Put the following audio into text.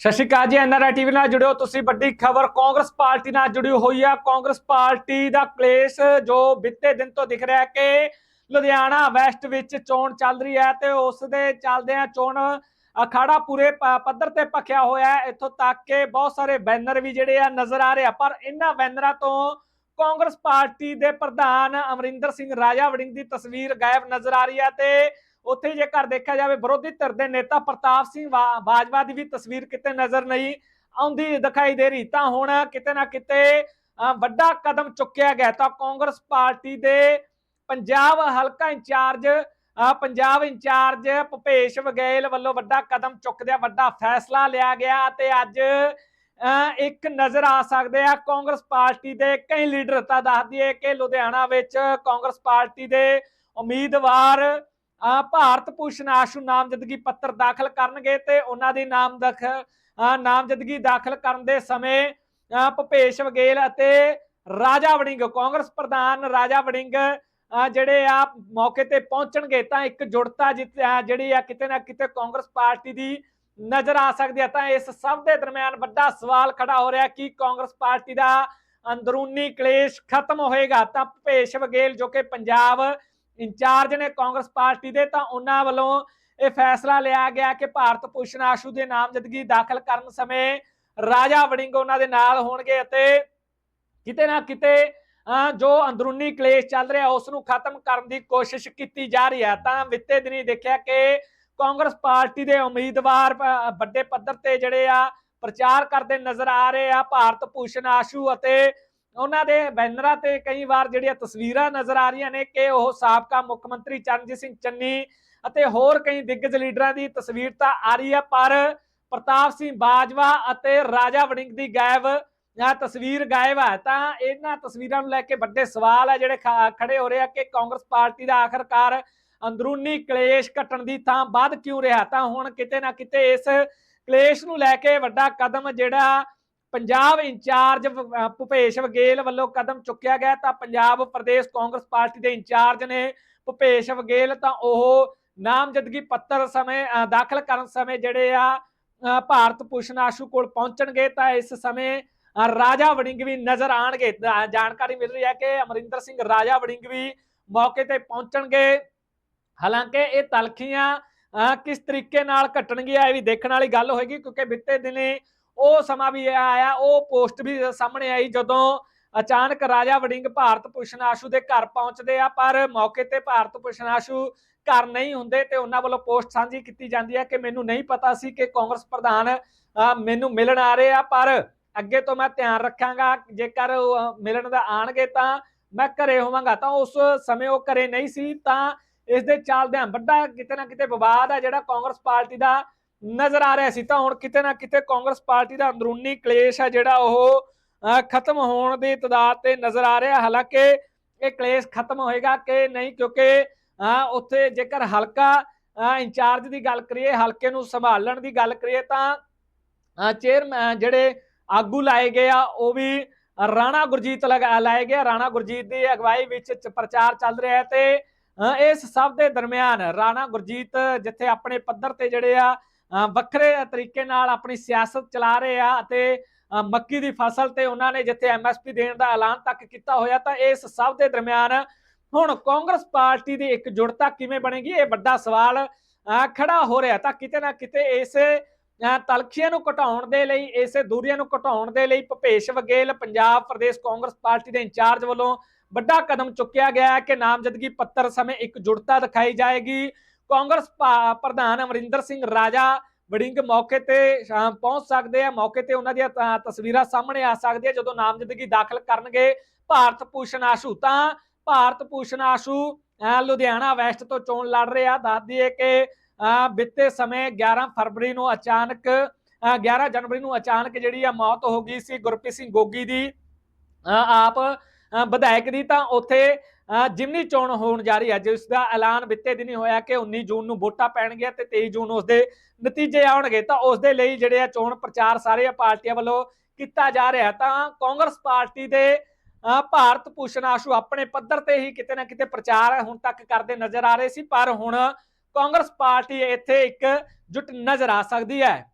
ਸਤਿ ਸ਼੍ਰੀ ਅਕਾਲ ਜੀ NRI TV ਨਾਲ ਜੁੜਿਓ ਤੁਸੀਂ। ਵੱਡੀ ਖਬਰ, ਕਾਂਗਰਸ ਪਾਰਟੀ ਨਾਲ ਜੁੜੀ ਹੋਈ ਆ ਕਾਂਗਰਸ ਪਾਰਟੀ ਦਾ ਕਲੇਸ਼ ਜੋ ਬਿੱਤੇ ਦਿਨ ਤੋਂ ਦਿਖ ਰਿਹਾ ਕਿ ਲੁਧਿਆਣਾ ਵੈਸਟ ਵਿੱਚ ਚੋਣ ਚੱਲ ਰਹੀ ਹੈ ਤੇ ਉਸ ਦੇ ਚੱਲਦਿਆਂ ਚੋਣ ਅਖਾੜਾ ਪੂਰੇ ਪੱਧਰ ਤੇ ਭਖਿਆ ਹੋਇਆ ਹੈ। ਇੱਥੋਂ ਤੱਕ ਕਿ ਬਹੁਤ ਸਾਰੇ ਬੈਨਰ ਵੀ ਜਿਹੜੇ ਆ ਨਜ਼ਰ ਆ ਰਹੇ ਆ। ਪਰ ਇਹਨਾਂ ਬੈਨਰਾਂ ਤੋਂ ਕਾਂਗਰਸ ਪਾਰਟੀ ਦੇ ਪ੍ਰਧਾਨ ਅਮਰਿੰਦਰ ਸਿੰਘ ਰਾਜਾ ਵੜਿੰਗ ਦੀ ਤਸਵੀਰ ਗਾਇਬ ਨਜ਼ਰ ਆ ਰਹੀ ਹੈ ਤੇ ਉੱਥੇ ਜੇਕਰ ਦੇਖਿਆ ਜਾਵੇ ਵਿਰੋਧੀ ਧਿਰ ਦੇ ਨੇਤਾ ਪ੍ਰਤਾਪ ਸਿੰਘ ਬਾਜਵਾ ਦੀ ਵੀ ਤਸਵੀਰ ਕਿਤੇ ਨਜ਼ਰ ਨਹੀਂ ਆਉਂਦੀ ਦਿਖਾਈ ਦੇ ਰਹੀ। ਤਾਂ ਹੁਣ ਕਿਤੇ ਨਾ ਕਿਤੇ ਵੱਡਾ ਕਦਮ ਚੁੱਕਿਆ ਗਿਆ। ਤਾਂ ਕਾਂਗਰਸ ਪਾਰਟੀ ਦੇ ਪੰਜਾਬ ਹਲਕਾ ਇੰਚਾਰਜ ਪੰਜਾਬ ਇੰਚਾਰਜ ਭੁਪੇਸ਼ ਬਘੇਲ ਵੱਲੋਂ ਵੱਡਾ ਕਦਮ ਚੁੱਕਦਿਆਂ ਵੱਡਾ ਫੈਸਲਾ ਲਿਆ ਗਿਆ ਤੇ ਅੱਜ ਅ, ਇੱਕ ਨਜ਼ਰ ਆ ਸਕਦੇ ਆ। ਕਾਂਗਰਸ ਪਾਰਟੀ ਦੇ ਕਈ ਲੀਡਰ ਤਾਂ ਦੱਸ ਦਈਏ ਕਿ ਲੁਧਿਆਣਾ ਵਿੱਚ ਕਾਂਗਰਸ ਪਾਰਟੀ ਦੇ ਉਮੀਦਵਾਰ ਭਾਰਤ ਭੂਸ਼ਣ ਆਸ਼ੂ ਨਾਮਜ਼ਦਗੀ ਪੱਤਰ ਦਾਖਲ ਕਰਨਗੇ ਤੇ ਉਹਨਾਂ ਦੀ ਨਾਮ ਨਾਮਜ਼ਦਗੀ ਦਾਖਲ ਕਰਨ ਦੇ ਸਮੇਂ ਅ, ਭੁਪੇਸ਼ ਬਘੇਲ ਅਤੇ ਰਾਜਾ ਵੜਿੰਗ ਕਾਂਗਰਸ ਪ੍ਰਧਾਨ ਰਾਜਾ ਵੜਿੰਗ ਜਿਹੜੇ ਆ ਮੌਕੇ ਤੇ ਪਹੁੰਚਣਗੇ ਤਾਂ ਇੱਕ ਜੁੜਤਾ ਜਿੱਤ- ਜਿਹੜੀ ਆ ਕਿਤੇ ਨਾ ਕਿਤੇ ਕਾਂਗਰਸ ਪਾਰਟੀ ਦੀ ਨਜ਼ਰ ਆ ਸਕਦੀ ਹੈ ਤਾਂ ਇਸ ਸਭ ਦੇ ਦਰਮਿਆਨ ਵੱਡਾ ਸਵਾਲ ਖੜਾ ਹੋ ਰਿਹਾ ਕਿ ਕਾਂਗਰਸ ਪਾਰਟੀ ਦਾ ਅੰਦਰੂਨੀ ਕਲੇਸ਼ ਖਤਮ ਹੋਏਗਾ। ਤਾਂ ਭੁਪੇਸ਼ ਬਘੇਲ ਜੋ ਕਿ ਪੰਜਾਬ ਇੰਚਾਰਜ ਨੇ ਕਾਂਗਰਸ ਪਾਰਟੀ ਦੇ, ਤਾਂ ਉਹਨਾਂ ਵੱਲੋਂ ਇਹ ਫੈਸਲਾ ਲਿਆ ਗਿਆ ਕਿ ਭਾਰਤ ਭੂਸ਼ਣ ਆਸ਼ੂ ਦੇ ਨਾਮਜ਼ਦਗੀ ਦਾਖਲ ਕਰਨ ਸਮੇਂ ਰਾਜਾ ਵੜਿੰਗ ਉਹਨਾਂ ਦੇ ਨਾਲ ਹੋਣਗੇ ਅਤੇ ਕਿਤੇ ਨਾ ਕਿਤੇ ਜੋ ਅੰਦਰੂਨੀ ਕਲੇਸ਼ ਚੱਲ ਰਿਹਾ, ਉਸ ਨੂੰ ਖਤਮ ਕਰਨ ਦੀ ਕੋਸ਼ਿਸ਼ ਕੀਤੀ ਜਾ ਰਹੀ ਹੈ। ਤਾਂ ਵਿੱਤੇ ਦਿਨੀ ਦੇਖਿਆ ਕਿ ਕਾਂਗਰਸ ਪਾਰਟੀ ਦੇ ਉਮੀਦਵਾਰ ਵੱਡੇ ਪੱਧਰ ਤੇ ਜਿਹੜੇ ਆ ਪ੍ਰਚਾਰ ਕਰਦੇ ਨਜ਼ਰ ਆ ਰਹੇ ਆ, ਭਾਰਤ ਭੂਸ਼ਣ ਆਸ਼ੂ ਅਤੇ ਉਹਨਾਂ ਦੇ ਬੈਨਰਾਂ ਤੇ ਕਈ ਵਾਰ ਜਿਹੜੀਆਂ ਤਸਵੀਰਾਂ ਨਜ਼ਰ ਆ ਰਹੀਆਂ ਨੇ ਕਿ ਉਹ ਸਾਬਕਾ ਮੁੱਖ ਮੰਤਰੀ ਚਰਨਜੀਤ ਸਿੰਘ ਚੰਨੀ ਅਤੇ ਹੋਰ ਕਈ ਦਿੱਗਜ ਲੀਡਰਾਂ ਦੀ ਤਸਵੀਰ ਤਾਂ ਆ ਰਹੀ ਹੈ ਪਰ ਪ੍ਰਤਾਪ ਸਿੰਘ ਬਾਜਵਾ ਅਤੇ ਰਾਜਾ ਵੜਿੰਗ ਦੀ ਗਾਇਬ ਆ ਤਸਵੀਰ ਗਾਇਬ ਹੈ ਤਾਂ ਇਹਨਾਂ ਤਸਵੀਰਾਂ ਨੂੰ ਲੈ ਕੇ ਵੱਡੇ ਸਵਾਲ ਆ ਜਿਹੜੇ ਖੜੇ ਹੋ ਰਹੇ ਆ ਕਿ ਕਾਂਗਰਸ ਪਾਰਟੀ ਦਾ ਆਖਰਕਾਰ ਅੰਦਰੂਨੀ ਕਲੇਸ਼ ਘਟਣ ਦੀ ਥਾਂ ਵੱਧ ਕਿਉਂ ਰਿਹਾ? ਤਾਂ ਹੁਣ ਕਿਤੇ ਨਾ ਕਿਤੇ ਇਸ ਕਲੇਸ਼ ਨੂੰ ਲੈ ਕੇ ਵੱਡਾ ਕਦਮ ਜਿਹੜਾ ਪੰਜਾਬ ਇੰਚਾਰਜ ਵ- ਅਹ, ਭੁਪੇਸ਼ ਬਘੇਲ ਵੱਲੋਂ ਕਦਮ ਚੁੱਕਿਆ ਗਿਆ ਤਾਂ ਪੰਜਾਬ ਪ੍ਰਦੇਸ਼ ਕਾਂਗਰਸ ਪਾਰਟੀ ਦੇ ਇੰਚਾਰਜ ਨੇ ਭੁਪੇਸ਼ ਬਘੇਲ ਤਾਂ ਉਹ ਨਾਮਜ਼ਦਗੀ ਪੱਤਰ ਸਮੇਂ, ਅਹ, ਦਾਖਲ ਕਰਨ ਸਮੇਂ ਜਿਹੜੇ ਆ ਭਾਰਤ ਭੂਸ਼ਣ ਆਸ਼ੂ ਕੋਲ ਪਹੁੰਚਣਗੇ ਤਾਂ ਇਸ ਸਮੇਂ ਰਾਜਾ ਵੜਿੰਗ ਵੀ ਨਜ਼ਰ ਆਣਗੇ। ਜਾਣਕਾਰੀ ਮਿਲ ਰਹੀ ਹੈ ਕਿ ਅਮਰਿੰਦਰ ਸਿੰਘ ਰਾਜਾ ਵੜਿੰਗ ਵੀ ਮੌਕੇ ਤੇ ਪਹੁੰਚਣਗੇ। ਹਾਲਾਂਕਿ ਇਹ ਤਲਖੀਆਂ ਕਿਸ ਤਰੀਕੇ ਨਾਲ ਘਟਣਗੀਆਂ ਇਹ ਵੀ ਦੇਖਣ ਵਾਲੀ ਗੱਲ ਹੋਏਗੀ ਕਿਉਂਕਿ ਬਿੱਤੇ ਦਿਨੇ ਉਹ ਸਮਾਂ ਵੀ ਆਇਆ ਉਹ ਪੋਸਟ ਵੀ ਸਾਹਮਣੇ ਆਈ ਜਦੋਂ ਅਚਾਨਕ ਰਾਜਾ ਵੜਿੰਗ ਭਾਰਤ ਭੂਸ਼ਣ ਆਸ਼ੂ ਦੇ ਘਰ ਪਹੁੰਚਦੇ ਆ, ਪਰ ਮੌਕੇ ਤੇ ਭਾਰਤ ਭੂਸ਼ਣ ਆਸ਼ੂ ਘਰ ਨਹੀਂ ਹੁੰਦੇ ਤੇ ਉਹਨਾਂ ਵੱਲੋਂ ਪੋਸਟ ਸਾਂਝੀ ਕੀਤੀ ਜਾਂਦੀ ਹੈ ਕਿ ਮੈਨੂੰ ਨਹੀਂ ਪਤਾ ਸੀ ਕਿ ਕਾਂਗਰਸ ਪ੍ਰਧਾਨ ਮੈਨੂੰ ਮਿਲਣ ਆ ਰਹੇ ਆ, ਪਰ ਅੱਗੇ ਤੋਂ ਮੈਂ ਧਿਆਨ ਰੱਖਾਂਗਾ, ਜੇਕਰ ਮਿਲਣ ਦਾ ਆਣਗੇ ਤਾਂ ਮੈਂ ਘਰੇ ਹੋਵਾਂਗਾ। ਤਾਂ ਉਸ ਸਮੇਂ ਉਹ ਘਰੇ ਨਹੀਂ ਸੀ, ਤਾਂ ਇਸ ਦੇ ਚੱਲਦਿਆਂ ਵੱਡਾ ਕਿਤੇ ਨਾ ਕਿਤੇ ਵਿਵਾਦ ਆ ਜਿਹੜਾ ਕਾਂਗਰਸ ਪਾਰਟੀ ਦਾ ਨਜ਼ਰ ਆ ਰਿਹਾ ਸੀ। ਤਾਂ ਹੁਣ ਕਿਤੇ ਨਾ ਕਿਤੇ ਕਾਂਗਰਸ ਪਾਰਟੀ ਦਾ ਅੰਦਰੂਨੀ ਕਲੇਸ਼ ਹੈ ਜਿਹੜਾ ਉਹ ਖਤਮ ਹੋਣ ਦੀ ਤਦਾਦ ਤੇ ਨਜ਼ਰ ਆ ਰਿਹਾ। ਹਾਲਾਂਕਿ ਇਹ ਕਲੇਸ਼ ਖਤਮ ਹੋਏਗਾ ਕਿ ਨਹੀਂ, ਕਿਉਂਕਿ ਉੱਥੇ ਜੇਕਰ ਹਲਕਾ ਇੰਚਾਰਜ ਦੀ ਗੱਲ ਕਰੀਏ, ਹਲਕੇ ਨੂੰ ਸੰਭਾਲਣ ਦੀ ਗੱਲ ਕਰੀਏ, ਤਾਂ ਚੇਅਰਮੈਨ ਜਿਹੜੇ ਆਗੂ ਲਾਏ ਗਏ ਆ, ਉਹ ਵੀ ਰਾਣਾ ਗੁਰਜੀਤ ਲਗਾ ਲਾਏ ਗਏ ਰਾਣਾ ਗੁਰਜੀਤ ਦੀ ਅਗਵਾਈ ਵਿੱਚ ਪ੍ਰਚਾਰ ਚੱਲ ਰਿਹਾ ਹੈ ਤੇ ਇਸ ਸਭ ਦੇ ਦਰਮਿਆਨ ਰਾਣਾ ਗੁਰਜੀਤ ਜਿੱਥੇ ਆਪਣੇ ਪੱਧਰ ਤੇ ਜਿਹੜੇ ਆ ਵੱਖਰੇ ਤਰੀਕੇ ਨਾਲ ਆਪਣੀ ਸਿਆਸਤ ਚਲਾ ਰਹੇ ਆ ਅਤੇ ਮੱਕੀ ਦੀ ਫਸਲ ਤੇ ਉਹਨਾਂ ਨੇ ਜਿੱਥੇ ਐਮਐਸਪੀ ਦੇਣ ਦਾ ਐਲਾਨ ਤੱਕ ਕੀਤਾ ਹੋਇਆ ਤਾਂ ਇਸ ਸਭ ਦੇ ਦਰਮਿਆਨ ਹੁਣ ਕਾਂਗਰਸ ਪਾਰਟੀ ਦੀ ਇੱਕ ਜੁੜਤਾ ਕਿਵੇਂ ਬਣੇਗੀ? ਇਹ ਵੱਡਾ ਸਵਾਲ ਖੜਾ ਹੋ ਰਿਹਾ ਤਾਂ ਕਿਤੇ ਨਾ ਕਿਤੇ ਇਸੇ ਤਲਖੀਆਂ ਨੂੰ ਘਟਾਉਣ ਦੇ ਲਈ, ਇਸੇ ਦੂਰੀਆਂ ਨੂੰ ਘਟਾਉਣ ਦੇ ਲਈ ਭੁਪੇਸ਼ ਬਘੇਲ ਪੰਜਾਬ ਪ੍ਰਦੇਸ਼ ਕਾਂਗਰਸ ਪਾਰਟੀ ਦੇ ਇੰਚਾਰਜ ਵੱਲੋਂ ਵੱਡਾ ਕਦਮ ਚੁੱਕਿਆ ਗਿਆ ਹੈ ਕਿ ਨਾਮਜ਼ਦਗੀ ਪੱਤਰ ਸਮੇਂ ਇੱਕ ਜੁੜਤਾ ਦਿਖਾਈ ਜਾਏਗੀ। ਕਾਂਗਰਸ ਪ੍ਰਧਾਨ ਅਮਰਿੰਦਰ ਸਿੰਘ ਰਾਜਾ ਵੜਿੰਗ ਮੌਕੇ ਤੇ ਪਹੁੰਚ ਸਕਦੇ ਆ। ਮੌਕੇ ਤੇ ਉਹਨਾਂ ਦੀਆਂ ਤਸਵੀਰਾਂ ਸਾਹਮਣੇ ਆ ਸਕਦੀਆਂ ਜਦੋਂ ਨਾਮਜ਼ਦਗੀ ਦਾਖਲ ਕਰਨਗੇ ਭਾਰਤ ਭੂਸ਼ਣ ਆਸ਼ੂ। ਤਾਂ ਭਾਰਤ ਭੂਸ਼ਣ ਆਸ਼ੂ ਅ, ਲੁਧਿਆਣਾ ਵੈਸਟ ਤੋਂ ਚੋਣ ਲੜ ਰਹੇ। ਆ ਦੱਸ ਦਈਏ ਕਿ ਅ, ਬੀਤੇ ਸਮੇਂ 11 ਫਰਵਰੀ ਨੂੰ ਅਚਾਨਕ ਅ, 11 ਜਨਵਰੀ ਨੂੰ ਅਚਾਨਕ ਜਿਹੜੀ ਆ ਮੌਤ ਹੋ ਗਈ ਸੀ। ਗੁਰਪ੍ਰੀਤ ਸਿੰਘ ਗੋਗੀ ਦੀ ਅ, ਆਪ ਵਿਧਾਇਕ ਦੀ ਤਾਂ ਉੱਥੇ ਜਿਮਨੀ ਚੋਣ ਹੋਣ ਜਾ ਰਹੀ ਹੈ। ਜਿਸ ਦਾ ਐਲਾਨ ਬਿੱਤੇ ਦਿਨੀ ਹੋਇਆ ਕਿ 19 ਜੂਨ ਨੂੰ ਵੋਟਾਂ ਪੈਣਗੀਆਂ ਤੇ 23 ਜੂਨ ਉਸ ਦੇ ਨਤੀਜੇ ਆਉਣਗੇ। ਤਾਂ ਉਸ ਦੇ ਲਈ ਜਿਹੜੇ ਆ ਚੋਣ ਪ੍ਰਚਾਰ ਸਾਰੇ ਪਾਰਟੀਆਂ ਵੱਲੋਂ ਕੀਤਾ ਜਾ ਰਿਹਾ ਤਾਂ ਕਾਂਗਰਸ ਪਾਰਟੀ ਦੇ ਅ, ਭਾਰਤ ਭੂਸ਼ਣ ਆਸ਼ੂ ਆਪਣੇ ਪੱਧਰ ਤੇ ਹੀ ਕਿਤੇ ਨਾ ਕਿਤੇ ਪ੍ਰਚਾਰ ਹੁਣ ਤੱਕ ਕਰਦੇ ਨਜ਼ਰ ਆ ਰਹੇ ਸੀ। ਪਰ ਹੁਣ ਕਾਂਗਰਸ ਪਾਰਟੀ ਇੱਥੇ ਇੱਕ ਜੁਟ ਨਜ਼ਰ ਆ ਸਕਦੀ ਹੈ।